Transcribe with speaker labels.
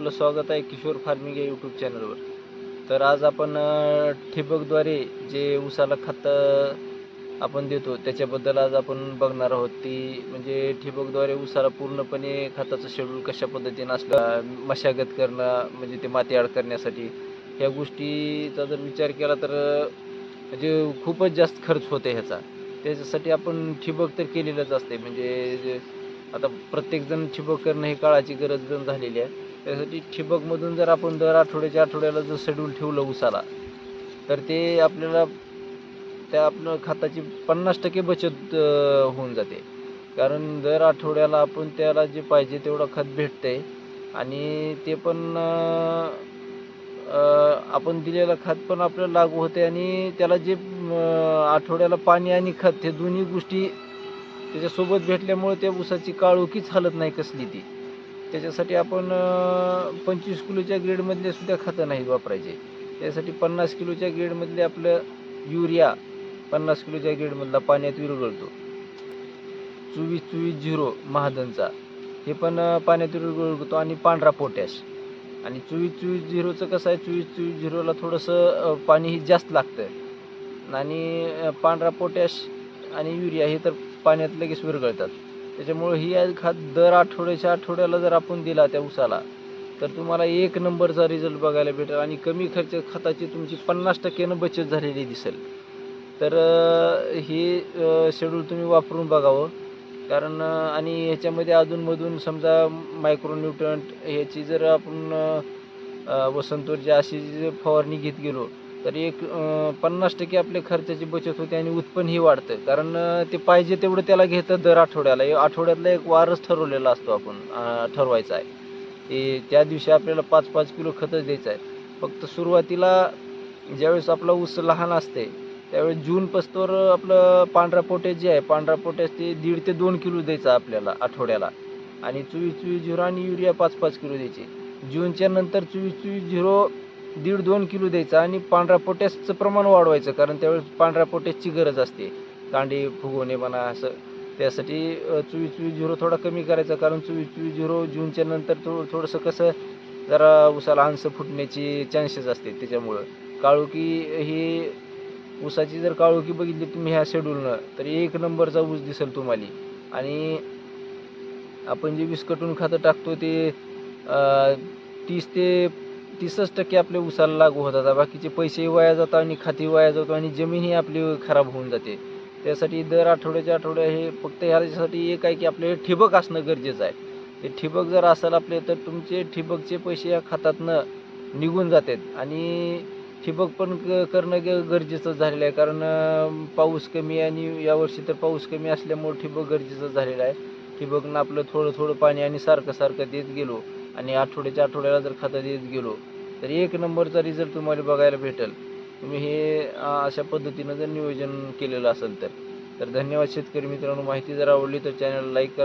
Speaker 1: आपलं स्वागत आहे किशोर फार्मिंग या यूट्यूब चॅनलवर तर आज आपण ठिबकद्वारे जे उसाला खत आपण देतो त्याच्याबद्दल आज आपण बघणार आहोत. ती म्हणजे ठिबकद्वारे उसाला पूर्णपणे खताचं शेड्यूल कशा पद्धतीनं असलं मशागत करणं म्हणजे ते माती आड करण्यासाठी. ह्या गोष्टीचा जर विचार केला तर म्हणजे खूपच जास्त खर्च होते ह्याचा. त्याच्यासाठी आपण ठिबक तर केलेलंच असते म्हणजे आता प्रत्येकजण ठिबक करणं ही काळाची गरज झालेली आहे. त्यासाठी ठिबकमधून जर आपण दर आठवड्याच्या आठवड्याला जर शेड्यूल ठेवलं उसाला तर ते आपल्याला त्या आपलं खताची पन्नास टक्के बचत होऊन जाते. कारण दर आठवड्याला आपण त्याला जे पाहिजे तेवढं खत भेटते आणि ते पण आपण दिलेलं खत पण आपल्याला लागू होते आणि त्याला जे आठवड्याला पाणी आणि खत हे दोन्ही गोष्टी त्याच्यासोबत भेटल्यामुळे त्या उसाची काळोखीच हालत नाही कसली ती. त्याच्यासाठी आपण पंचवीस किलोच्या ग्रेडमधले सुद्धा खतं नाही वापरायचे. त्यासाठी पन्नास किलोच्या ग्रेडमधले आपलं युरिया पन्नास किलोच्या ग्रेडमधला पाण्यात विरघळतो. चोवीस चोवीस झिरो महादनचा. हे पण पाण्यात विरघळतो आणि पांढरा पोटॅश. आणि चोवीस चोवीस झिरोचं कसं आहे चोवीस चोवीस झिरोला थोडंसं पाणीही जास्त लागतं. आणि पांढरा पोटॅश आणि युरिया हे तर पाण्यात लगेच विरघळतात. त्याच्यामुळे ही आज खात दर आठवड्याच्या आठवड्याला जर आपण दिला त्या उसाला तर तुम्हाला एक नंबरचा रिझल्ट बघायला भेटेल आणि कमी खर्च खताची तुमची पन्नास टक्क्यानं बचत झालेली दिसेल. तर हे शेड्यूल तुम्ही वापरून बघावं. कारण आणि ह्याच्यामध्ये अधूनमधून समजा मायक्रोन्युट्रंट ह्याची जर आपण वसंतवरची अशी फवारणी घेत गेलो तर एक पन्नास टक्के आपल्या खर्चाची बचत होते आणि उत्पन्नही वाढतं कारण ते पाहिजे तेवढं त्याला घेतं दर आठवड्याला. हे आठवड्यातला एक वारच ठरवलेला असतो आपण ठरवायचा आहे. ते त्या दिवशी आपल्याला पाच पाच किलो खतच द्यायचं आहे. फक्त सुरुवातीला ज्यावेळेस आपला ऊस लहान असते त्यावेळेस जून पस्तोर आपलं पांढरा पोटॅश जे आहे पांढरा पोटॅश ते दीड ते दोन किलो द्यायचा आपल्याला आठवड्याला. आणि चोवीस चोवीस झिरो आणि युरिया पाच पाच किलो द्यायचे. जूनच्या नंतर चोवीस चोवीस झिरो दीड दोन किलो द्यायचा आणि पांढरा पोटॅशचं प्रमाण वाढवायचं कारण त्यावेळेस पांढऱ्या पोटॅशची गरज असते. कांडे फुगवणे म्हणा असं. त्यासाठी चुवी चुवी झिरो थोडा कमी करायचा कारण चोवीस चुवी झिरो जूनच्या नंतर थोडं थोडंसं कसं जरा उसाला हंस फुटण्याची चान्सेस असते त्याच्यामुळं. काळुकी ही ऊसाची जर काळुकी बघितली तुम्ही ह्या शेड्यूलनं तर एक नंबरचा ऊस दिसेल तुम्हाला. आणि आपण जे विस्कटून खातं टाकतो ते तीस ते तीसच टक्के आपल्या उसाला लागू होतात. बाकीचे पैसेही वाया जातात आणि खाती वाया जातो आणि जमीनही आपली खराब होऊन जाते. त्यासाठी दर आठवड्याच्या आठवड्या हे फक्त ह्यासाठी एक आहे की आपले ठिबक असणं गरजेचं आहे. ते ठिबक जर असेल आपले तर तुमचे ठिबकचे पैसे या खात्यातनं निघून जातात आणि ठिबक पण क करणं ग गरजेचं झालेलं आहे. कारण पाऊस कमी आहे आणि यावर्षी तर पाऊस कमी असल्यामुळे ठिबक गरजेचं झालेलं आहे. ठिबकनं आपलं थोडं थोडं पाणी आणि सारखं सारखं देत गेलो आणि आठवड्याच्या आठवड्याला जर खातं देत गेलो तर एक नंबरचा रिझल्ट तुम्हाला बघायला भेटेल. तुम्ही हे अशा पद्धतीनं जर नियोजन केलेलं असेल तर. तर धन्यवाद शेतकरी मित्रांनो. माहिती जर आवडली तर चॅनल लाईक करा.